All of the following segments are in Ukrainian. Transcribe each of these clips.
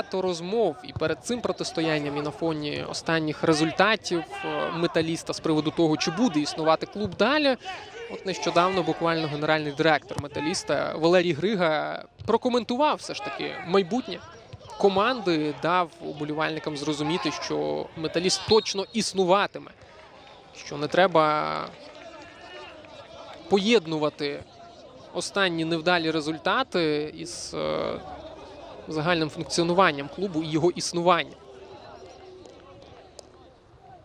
багато розмов і перед цим протистоянням, і на фоні останніх результатів е, металіста з приводу того, чи буде існувати клуб далі. От нещодавно буквально генеральний директор металіста Валерій Грига прокоментував все ж таки майбутнє команди, дав уболівальникам зрозуміти, що металіст точно існуватиме, що не треба поєднувати останні невдалі результати із е, загальним функціонуванням клубу і його існування.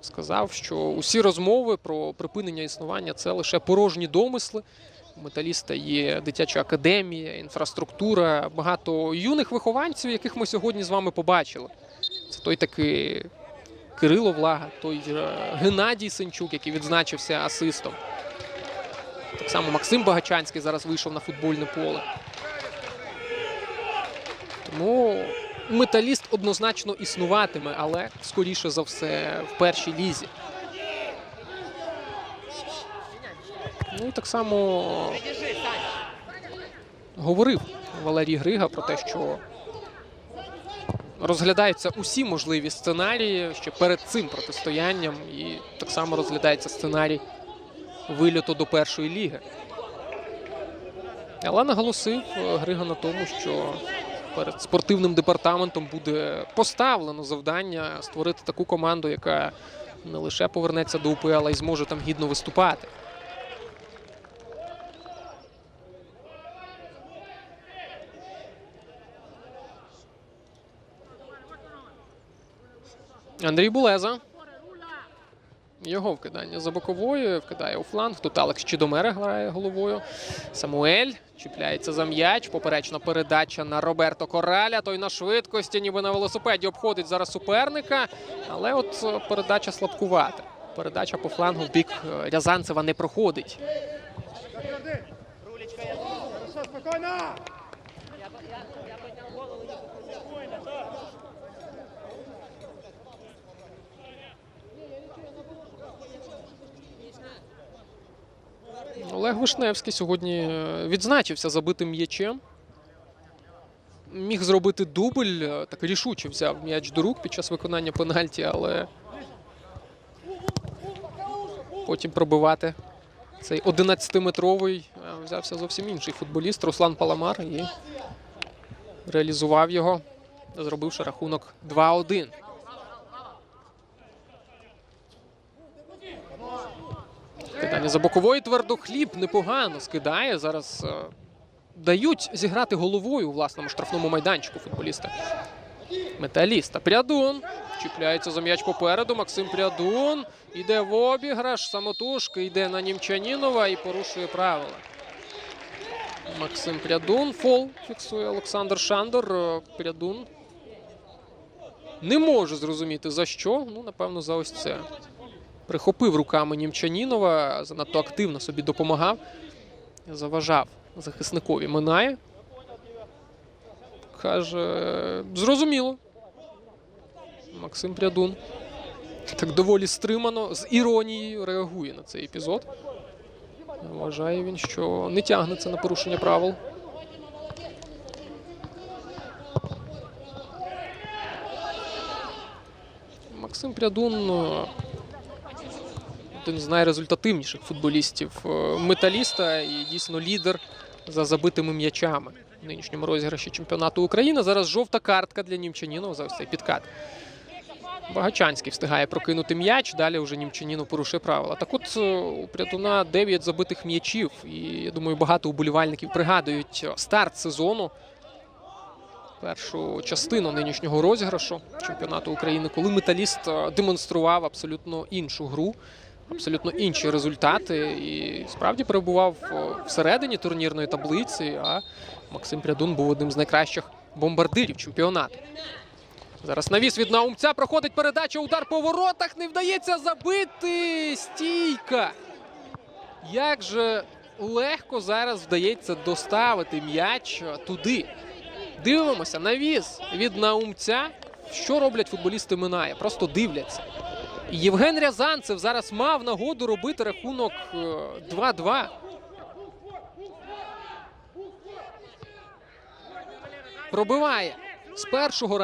Сказав, що усі розмови про припинення існування це лише порожні домисли. У металіста є дитяча академія, інфраструктура, багато юних вихованців, яких ми сьогодні з вами побачили. Це той такий Кирило Влага, той Геннадій Сенчук, який відзначився асистом. Так само Максим Багачанський зараз вийшов на футбольне поле. Тому металіст однозначно існуватиме, але скоріше за все в першій лізі. Ну і так само говорив Валерій Грига про те, що розглядаються усі можливі сценарії ще перед цим протистоянням, і так само розглядається сценарій вильоту до першої ліги. Але наголосив е, Грига на тому, що перед спортивним департаментом буде поставлено завдання створити таку команду, яка не лише повернеться до УПЛ, а й зможе там гідно виступати. Андрій Булеза. Його вкидання за боковою, вкидає у фланг. Тут Алекс Чідомера грає головою. Самуель чіпляється за м'яч. Поперечна передача на Роберто Кораля. Той на швидкості, ніби на велосипеді, обходить зараз суперника. Але от е, передача слабкувата. Передача по флангу в бік е, Рязанцева не проходить. Хорошо, Олег Вишневський сьогодні е, відзначився забитим м'ячем. Міг зробити дубль, е, так рішуче взяв м'яч до рук під час виконання пенальті, але потім пробивати цей 11-метровий е, взявся зовсім інший футболіст Руслан Паламар і реалізував його, зробивши рахунок 2-1. Кидання за бокової твердохліб непогано скидає. Зараз е, дають зіграти головою у власному штрафному майданчику футболіста. Металіста. Прядун. Чіпляється за м'яч попереду. Максим Прядун. Іде в обіграш. Самотужки йде на Німчанінова і порушує правила. Максим Прядун. Фол фіксує Олександр Шандор. Е, Прядун. Не може зрозуміти за що. Ну, напевно, за ось це прихопив руками Німчанінова, занадто активно собі допомагав, заважав захисникові. Минає. Каже, зрозуміло. Максим Прядун. Так доволі стримано, з іронією реагує на цей епізод. Вважає він, що не тягнеться на порушення правил. Максим Прядун один з найрезультативніших футболістів е, металіста і дійсно лідер за забитими м'ячами в нинішньому розіграші чемпіонату України. Зараз жовта картка для Німчанінова за ось цей підкат. Багачанський встигає прокинути м'яч. Далі вже Німчанінов порушує правила. Так от е, у Прядуна 9 забитих м'ячів. І я думаю, багато уболівальників пригадують старт сезону. Першу частину нинішнього розіграшу чемпіонату України, коли металіст е, демонстрував абсолютно іншу гру, абсолютно інші результати і справді перебував е, всередині турнірної таблиці. А Максим Прядун був одним з найкращих бомбардирів чемпіонату. Зараз навіс від наумця проходить передача. Удар по воротах. Не вдається забити. Стійка. Як же легко зараз вдається доставити м'яч туди. Дивимося, навіс від наумця. Що роблять футболісти Минає? Просто дивляться. Євген Рязанцев зараз мав нагоду робити рахунок е, 2-2. Пробиває з першого разу.